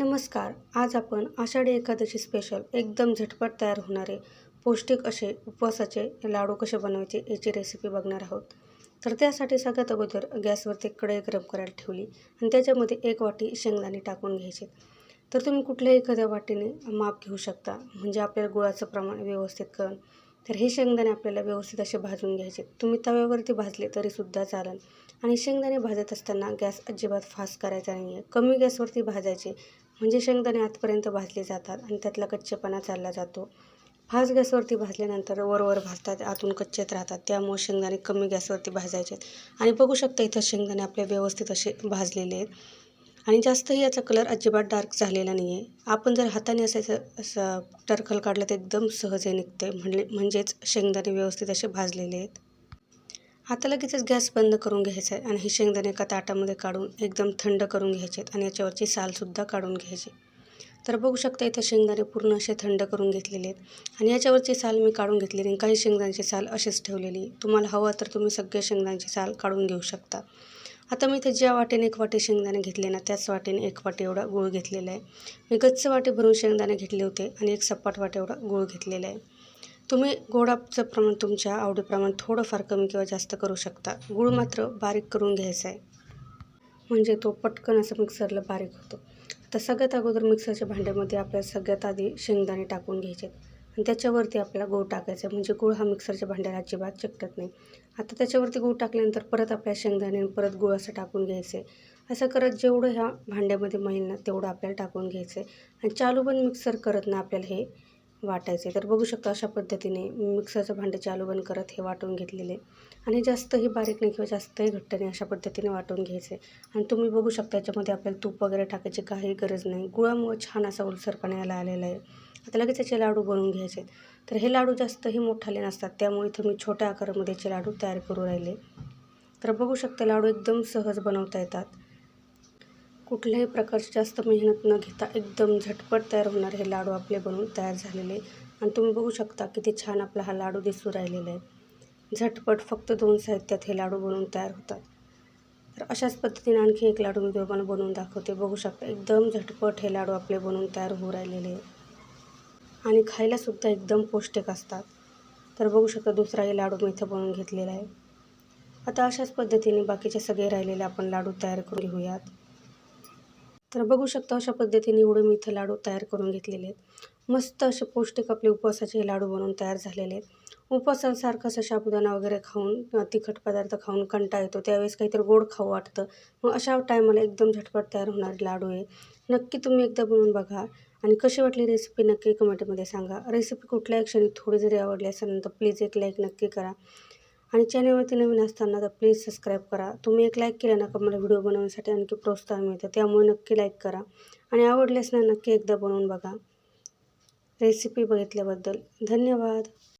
नमस्कार आज आपण आषाढी एकादशी स्पेशल एकदम झटपट तयार होणारे पौष्टिक असे उपवासाचे लाडू कसे बनवायचे याची रेसिपी बघणार आहोत. तर त्यासाठी सगळ्यात अगोदर गॅसवरती कढई गरम करायला ठेवली आणि त्याच्यामध्ये एक वाटी शेंगदाणे टाकून घ्यायचे. तर तुम्ही कुठल्याही एखाद्या वाटीने माप घेऊ शकता म्हणजे आपल्याला गुळाचं प्रमाण व्यवस्थित कळण तर हे शेंगदाणे आपल्याला व्यवस्थित असे भाजून घ्यायचे. तुम्ही तव्यावरती भाजले तरीसुद्धा चालेल. आणि शेंगदाणे भाजत असताना गॅस अजिबात फास्ट करायचा नाही आहे कमी गॅसवरती भाजायचे. म्हणजे शेंगदाणे आतपर्यंत भाजले जातात आणि त्यातला कच्चेपणा चालला जातो. फास्ट गॅसवरती भाजल्यानंतर वरवर भाजतात आतून कच्चेत राहतात. त्यामुळे शेंगदाणे कमी गॅसवरती भाजायचे आणि बघू शकता इथं शेंगदाणे आपले व्यवस्थित असे भाजलेले आहेत. आणि जास्तही याचा कलर अजिबात डार्क झालेला नाही आहे आपण जर हाताने असायचं असं टरखल काढलं तर एकदम सहज निघते म्हणजे म्हणजेच शेंगदाणे व्यवस्थित असे भाजलेले आहेत. आता लगेचच गॅस बंद करून घ्यायचा आहे आणि हे शेंगदाणे एका ताटामध्ये काढून एकदम थंड करून घ्यायचे आहेत आणि याच्यावरची सालसुद्धा काढून घ्यायची. तर बघू शकता इथं शेंगदाणे पूर्ण असे थंड करून घेतलेले आहेत आणि याच्यावरची साल मी काढून घेतलेली आणि काही शेंगदाण्याची साल अशीच ठेवलेली तुम्हाला हवं तर तुम्ही सगळे शेंगदाण्याची साल काढून घेऊ शकता. आता मी इथे ज्या वाटेने एक वाटी शेंगदाणे घेतले ना त्याच वाटेने एक वाटी एवढा गूळ घेतलेला आहे. मी गच्च वाटे भरून शेंगदाणे घेतले होते आणि एक सपाट वाटे एवढा गूळ घेतलेला आहे. तुम्ही गोडाचं प्रमाण तुमच्या आवडीप्रमाणे थोडंफार कमी किंवा जास्त करू शकता. गूळ मात्र बारीक करून घ्यायचा आहे. म्हणजे तो पटकन असं मिक्सरला बारीक होतो. तर सगळ्यात अगोदर मिक्सरच्या भांड्यामध्ये आपल्याला सगळ्यात आधी शेंगदाणे टाकून घ्यायचे आणि त्याच्यावरती आपल्याला गूळ टाकायचा म्हणजे गूळ हा मिक्सरच्या भांड्याला अजिबात चिकटत नाही. आता त्याच्यावरती गूळ टाकल्यानंतर परत आपल्या शेंगदाणे परत गूळ असं टाकून घ्यायचं आहे. असं करत जेवढं ह्या भांड्यामध्ये महिल ना तेवढं आपल्याला टाकून घ्यायचं आहे. आणि चालू पण मिक्सर करत ना आपल्याला हे वाटायचे. तर बघू शकता अशा पद्धतीने मिक्सरचं भांडे चालू बंद करत हे वाटून घेतलेले. आणि जास्तही बारीक नाही किंवा जास्तही घट्ट नाही अशा पद्धतीने वाटून घ्यायचे. आणि तुम्ही बघू शकता याच्यामध्ये आपल्याला तूप वगैरे टाकायची काही गरज नाही. गुळामुळे छान असा उलसरपणा याला आलेला आहे. आता लगेच याचे लाडू बनवून घ्यायचे. तर हे लाडू जास्तही मोठाले नसतात. त्यामुळे इथं मी छोट्या आकारामध्ये याचे लाडू तयार करू राहिले. तर बघू शकता लाडू एकदम सहज बनवता येतात. कुठल्याही प्रकारची जास्त मेहनत न घेता एकदम झटपट तयार होणारे हे लाडू आपले बनवून तयार झालेले आणि तुम्ही बघू शकता किती छान आपला हा लाडू दिसू राहिलेला आहे. झटपट फक्त दोन साहित्यात हे लाडू बनवून तयार होतात. तर अशाच पद्धतीने आणखी एक लाडू मी तुम्हाला बनवून दाखवते. बघू शकता एकदम झटपट हे लाडू आपले बनवून तयार होऊ राहिलेले आणि खायलासुद्धा एकदम पौष्टिक असतात. तर बघू शकता दुसराही लाडू मी इथं बनवून घेतलेला आहे. आता अशाच पद्धतीने बाकीचे सगळे राहिलेले आपण लाडू तयार करून घेऊयात. तर बघू शकता अशा पद्धतीने एवढे मी इथं लाडू तयार करून घेतलेले आहेत. मस्त असे पौष्टिक आपले उपवासाचे लाडू बनवून तयार झालेले आहेत. उपवासासारखं असं साबुदाणा वगैरे खाऊन तिखट पदार्थ खाऊन कंटा येतो. त्यावेळेस काहीतरी गोड खाऊ वाटतं. मग अशा टायमाला एकदम झटपट तयार होणारे लाडू आहे नक्की तुम्ही एकदा बनवून बघा. आणि कशी वाटली रेसिपी नक्की कमेंटमध्ये सांगा. रेसिपी कुठल्याही क्षणी थोडी जरी आवडली असेल तर प्लीज एक लाईक नक्की करा. आणि चॅनलवरती नवीन असताना तर प्लीज सबस्क्राईब करा. तुम्ही एक लाईक केला ना का मला व्हिडिओ बनवण्यासाठी आणखी प्रोत्साहन मिळतं. त्यामुळे नक्की लाईक करा. आणि आवडल्यास ना नक्की एकदा बनवून बघा. रेसिपी बघितल्याबद्दल धन्यवाद.